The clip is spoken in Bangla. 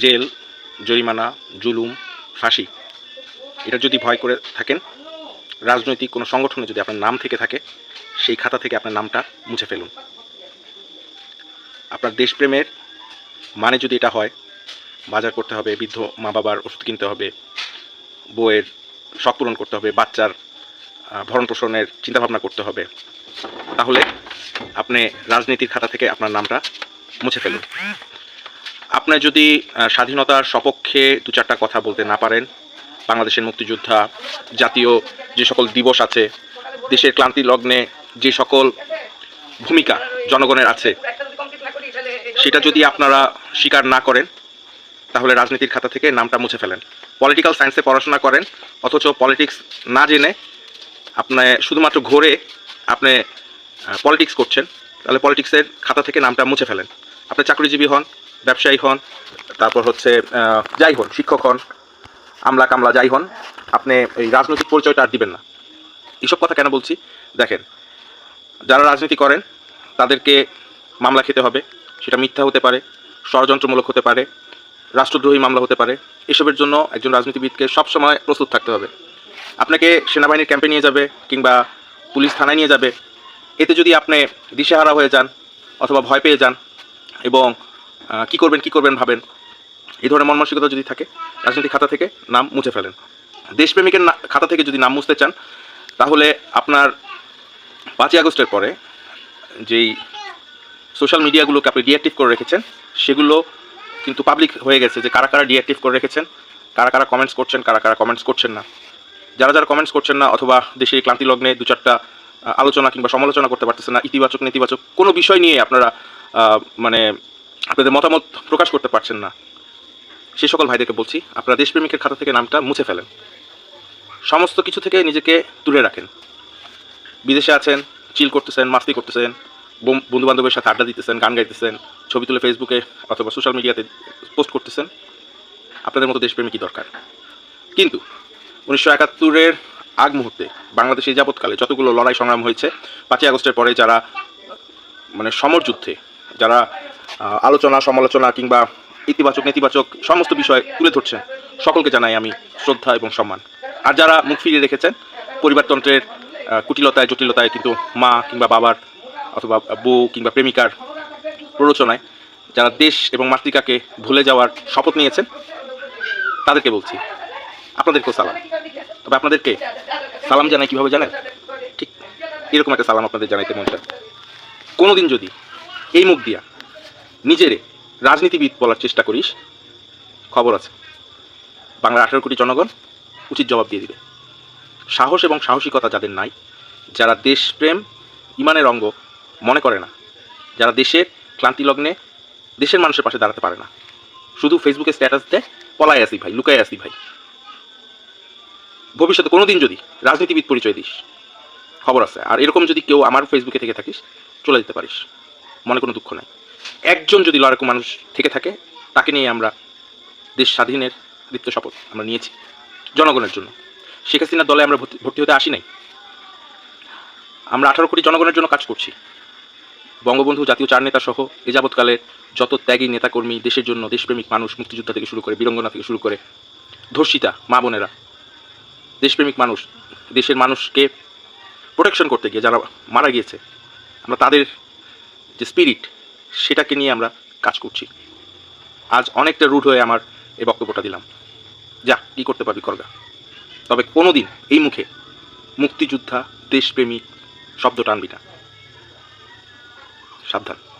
জেল, জরিমানা, জুলুম, ফাঁসি, এটা যদি ভয় করে থাকেন, রাজনৈতিক কোনো সংগঠনে যদি আপনার নাম থেকে থাকে, সেই খাতা থেকে আপনার নামটা মুছে ফেলুন। আপনার দেশপ্রেমের মানে যদি এটা হয়, বাজার করতে হবে, বৃদ্ধ মা বাবার ওষুধ কিনতে হবে বইয়ের শখ পূরণ করতে হবে, বাচ্চার ভরণ পোষণের চিন্তাভাবনা করতে হবে, তাহলে আপনি রাজনীতির খাতা থেকে আপনার নামটা মুছে ফেলুন। আপনার যদি স্বাধীনতার সপক্ষে দু চারটা কথা বলতে না পারেন, বাংলাদেশের মুক্তিযোদ্ধা, জাতীয় যে সকল দিবস আছে, দেশের ক্লান্তি লগ্নে যে সকল ভূমিকা জনগণের আছে, সেটা যদি আপনারা স্বীকার না করেন, তাহলে রাজনীতির খাতা থেকে নামটা মুছে ফেলেন। পলিটিক্যাল সায়েন্সে পড়াশোনা করেন, অথচ পলিটিক্স না জেনে আপনি শুধুমাত্র ঘোরে আপনি পলিটিক্স করছেন, তাহলে পলিটিক্সের খাতা থেকে নামটা মুছে ফেলেন। আপনি চাকরিজীবী হন ব্যবসায়ী হন, তারপর হচ্ছে যাই হন, শিক্ষক হন, আমলা কামলা যাই হন, আপনি এই রাজনৈতিক পরিচয়টা আর দিবেন না। এইসব কথা কেন বলছি? দেখেন, যারা রাজনীতি করেন, তাদেরকে মামলা খেতে হবে, সেটা মিথ্যা হতে পারে, ষড়যন্ত্রমূলক হতে পারে, রাষ্ট্রদ্রোহী মামলা হতে পারে, এসবের জন্য একজন রাজনীতিবিদকে সবসময় প্রস্তুত থাকতে হবে। আপনাকে সেনাবাহিনীর ক্যাম্পে নিয়ে যাবে কিংবা পুলিশ থানায় নিয়ে যাবে, এতে যদি আপনি দিশেহারা হয়ে যান অথবা ভয় পেয়ে যান এবং কি করবেন কি করবেন ভাবেন। এই ধরনের মন মানসিকতা যদি থাকে, রাজনৈতিক খাতা থেকে নাম মুছে ফেলেন। দেশপ্রেমিকের খাতা থেকে যদি নাম মুছতে চান, তাহলে আপনার পাঁচই আগস্টের পরে যেই সোশ্যাল মিডিয়াগুলোকে আপনি ডিঅ্যাক্টিভ করে রেখেছেন, সেগুলো কিন্তু পাবলিক হয়ে গেছে যে কারা কারা ডিঅ্যাক্টিভ করে রেখেছেন, কারা কারা কমেন্টস করছেন, কারা কারা কমেন্টস করছেন না। যারা যারা কমেন্টস করছেন না, অথবা দেশের ক্লান্তি লগ্নে দু চারটা আলোচনা কিংবা সমালোচনা করতে পারতেছেন না, ইতিবাচক, নেতিবাচক, কোনো বিষয় নিয়ে আপনারা মানে আপনাদের মতামত প্রকাশ করতে পারছেন না। সেই সকল ভাইদেরকে বলছি, আপনারা দেশপ্রেমিকের খাতা থেকে নামটা মুছে ফেলেন। সমস্ত কিছু থেকে নিজেকে দূরে রাখেন। বিদেশে আছেন, চিল করতেছেন, মাস্তি করতেছেন বন্ধু বান্ধবের সাথে আড্ডা দিতেছেন, গান গাইতেছেন, ছবি তুলে ফেসবুকে অথবা সোশ্যাল মিডিয়াতে পোস্ট করতেছেন। আপনাদের মতো দেশপ্রেমিকই দরকার। কিন্তু উনিশশো একাত্তরের আগ মুহূর্তে বাংলাদেশে যাবৎকালে যতগুলো লড়াই সংগ্রাম হয়েছে, পাঁচই আগস্টের পরে যারা মানে সমর যুদ্ধে, যারা আলোচনা, সমালোচনা কিংবা ইতিবাচক, নেতিবাচক সমস্ত বিষয় তুলে ধরছেন সকলকে জানাই আমি শ্রদ্ধা এবং সম্মান। আর যারা মুখ ফিরিয়ে রেখেছেন, পরিবারতন্ত্রের কুটিলতায়, জটিলতায় কিন্তু মা কিংবা বাবার অথবা বউ কিংবা প্রেমিকার প্ররোচনায় যারা দেশ এবং মাতৃকাকে ভুলে যাওয়ার শপথ নিয়েছেন, তাদেরকে বলছি, আপনাদেরকেও সালাম। তবে আপনাদেরকে সালাম জানাই কীভাবে জানেন? ঠিক এরকম একটা সালাম আপনাদের জানাইতে মন চায়। কোনোদিন যদি এই মুখ দিয়া নিজেরে রাজনীতিবিদ বলার চেষ্টা করিস। খবর আছে। বাংলার আঠেরো কোটি জনগণ উচিত জবাব দিয়ে দিবে। সাহস এবং সাহসিকতা যাদের নাই, যারা দেশপ্রেম, ইমানের অঙ্গ মনে করে না, যারা দেশের ক্লান্তি লগ্নে দেশের মানুষের পাশে দাঁড়াতে পারে না। শুধু ফেসবুকে স্ট্যাটাস দেয় পলাই আসি ভাই, লুকায় আসি ভাই। ভবিষ্যতে কোনো দিন যদি রাজনীতিবিদ পরিচয় দিস, খবর আছে। আর এরকম যদি কেউ আমার ফেসবুকে থেকে থাকিস, চলে যেতে পারিস। মনে কোনো দুঃখ নাই। একজন যদি লড়াকু মানুষ থেকে থাকে, তাকে নিয়ে আমরা দেশ স্বাধীনের দীপ্ত শপথ আমরা নিয়েছি জনগণের জন্য। শেখ হাসিনার দলে আমরা ভর্তি হতে আসি নাই। আমরা আঠারো কোটি জনগণের জন্য কাজ করছি। বঙ্গবন্ধু, জাতীয় চার নেতা সহ এ যাবৎকালের যত ত্যাগী নেতাকর্মী দেশের জন্য দেশপ্রেমিক মানুষ মুক্তিযোদ্ধা থেকে শুরু করে, বীরঙ্গনা থেকে শুরু করে, ধর্ষিতা, মা বোনেরা, দেশপ্রেমিক মানুষ, দেশের মানুষকে প্রোটেকশন করতে গিয়ে যারা মারা গিয়েছে, আমরা তাদের যে স্পিরিট সেটাকে নিয়ে আমরা কাজ করছি। আজ অনেকটা রুট হয়ে আমার এই বক্তব্যটা দিলাম। যা, কি করতে পারবি করগা? তবে কোনো দিন এই মুখে মুক্তিযোদ্ধা, দেশপ্রেমিক শব্দটা আনবি না। সাবধান।